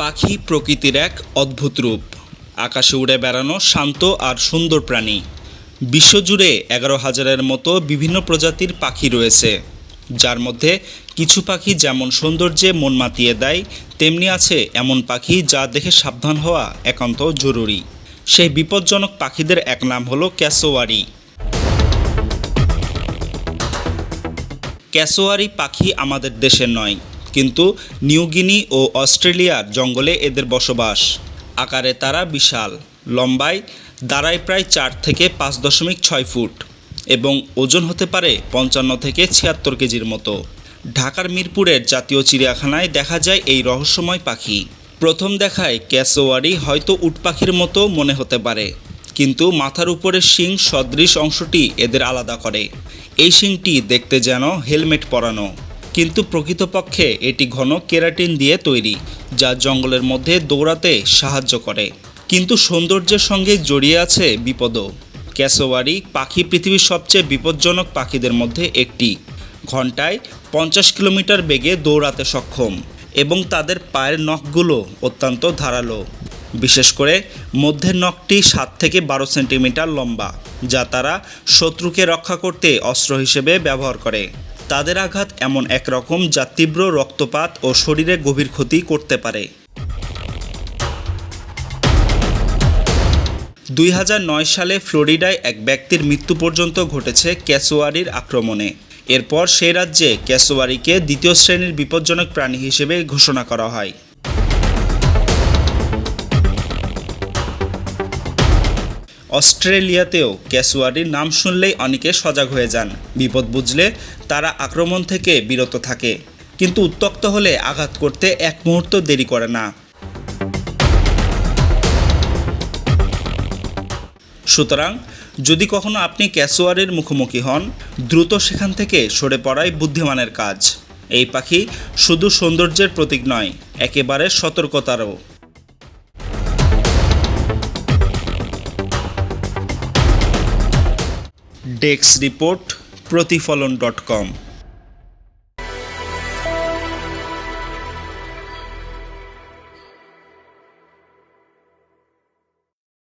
পাখি প্রকৃতির এক অদ্ভুত রূপ। আকাশে উড়ে বেড়ানো শান্ত আর সুন্দর প্রাণী। বিশ্বজুড়ে এগারো হাজারের মতো বিভিন্ন প্রজাতির পাখি রয়েছে। যার মধ্যে কিছু পাখি যেমন সৌন্দর্যে মন মাতিয়ে দেয়, তেমনি আছে এমন পাখি যা দেখে সাবধান হওয়া একান্ত জরুরি। সেই বিপজ্জনক পাখিদের এক নাম হলো ক্যাসোয়ারি। ক্যাসোয়ারি পাখি আমাদের দেশের নয় কিন্তু নিউগিনি ও অস্ট্রেলিয়ার জঙ্গলে এদের বসবাস। আকারে তারা বিশাল, লম্বায়, দাঁড়ায় প্রায় চার থেকে পাঁচ দশমিক ছয় ফুট এবং ওজন হতে পারে পঞ্চান্ন থেকে ছিয়াত্তর কেজির মতো। ঢাকার মিরপুরের জাতীয় চিড়িয়াখানায় দেখা যায় এই রহস্যময় পাখি। প্রথম দেখায় ক্যাসোয়ারি হয়তো উট পাখির মতো মনে হতে পারে, কিন্তু মাথার উপরের শিং সদৃশ অংশটি এদের আলাদা করে। এই শিংটি দেখতে যেন হেলমেট পরানো। কিন্তু প্রকৃতপক্ষে এটি ঘন কেরাটিন দিয়ে তৈরি, যা জঙ্গলের মধ্যে দৌড়াতে সাহায্য করে। কিন্তু সৌন্দর্যের সঙ্গে জড়িয়ে আছে বিপদও। ক্যাসোয়ারি পাখি পৃথিবীর সবচেয়ে বিপজ্জনক পাখিদের মধ্যে একটি। ঘন্টায় পঞ্চাশ কিলোমিটার বেগে দৌড়াতে সক্ষম এবং তাদের পায়ের নখগুলো অত্যন্ত ধারালো। বিশেষ করে মধ্যের নখটি সাত থেকে বারো সেন্টিমিটার লম্বা, যা তারা শত্রুকে রক্ষা করতে অস্ত্র হিসেবে ব্যবহার করে। তাদের আঘাত এমন এক রকম যা তীব্র রক্তপাত ও শরীরে গভীর ক্ষতি করতে পারে। দুই হাজার নয় সালে ফ্লোরিডায় এক ব্যক্তির মৃত্যু পর্যন্ত ঘটেছে ক্যাসোয়ারির আক্রমণে। এরপর সেই রাজ্যে ক্যাসোয়ারিকে দ্বিতীয় শ্রেণির বিপজ্জনক প্রাণী হিসেবে ঘোষণা করা হয়। অস্ট্রেলিয়াতেও ক্যাসোয়ারির নাম শুনলেই অনেকে সজাগ হয়ে যান। বিপদ বুঝলে তারা আক্রমণ থেকে বিরত থাকে, কিন্তু উত্তক্ত হলে আঘাত করতে এক মুহূর্ত দেরি করে না। সুতরাং, যদি কখনো আপনি ক্যাসোয়ারের মুখোমুখি হন, দ্রুত সেখান থেকে সরে পড়াই বুদ্ধিমানের কাজ। এই পাখি শুধু সৌন্দর্যের প্রতীক নয়, একেবারে সতর্কতারও। Desk report Protifolon dot com